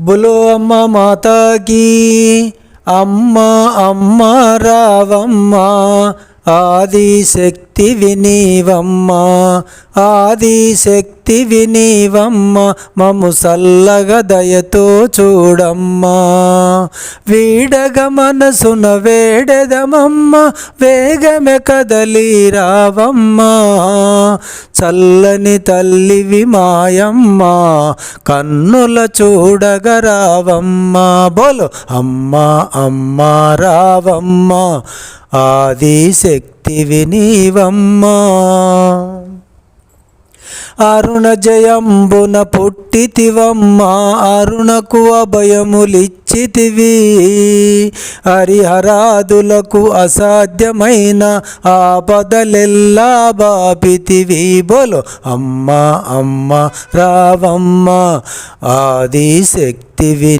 బులో అమ్మ మాతాకి అమ్మ అమ్మ రావమ్మ ఆదిశక్తి వినీవమ్మ ఆదిశక్తి వినీవమ్మ మము సల్లగ దయతో చూడమ్మా. వీడగ మనసున వేడెదమమ్మ వేగమె కదలి రావమ్మ. చల్లని తల్లివి మాయమ్మ కన్నుల చూడగ రావమ్మ. బోలు అమ్మ అమ్మ రావమ్మ. ఆది శక్తివి నీవమ్మా. అరుణ జయంబున పుట్టితివమ్మ అరుణకు అభయములిచ్చితివి. హరిహరాదులకు అసాధ్యమైన ఆపదలెల్లా బాపితివి బోలో. అమ్మ అమ్మ రావమ్మ ఆది శక్తివి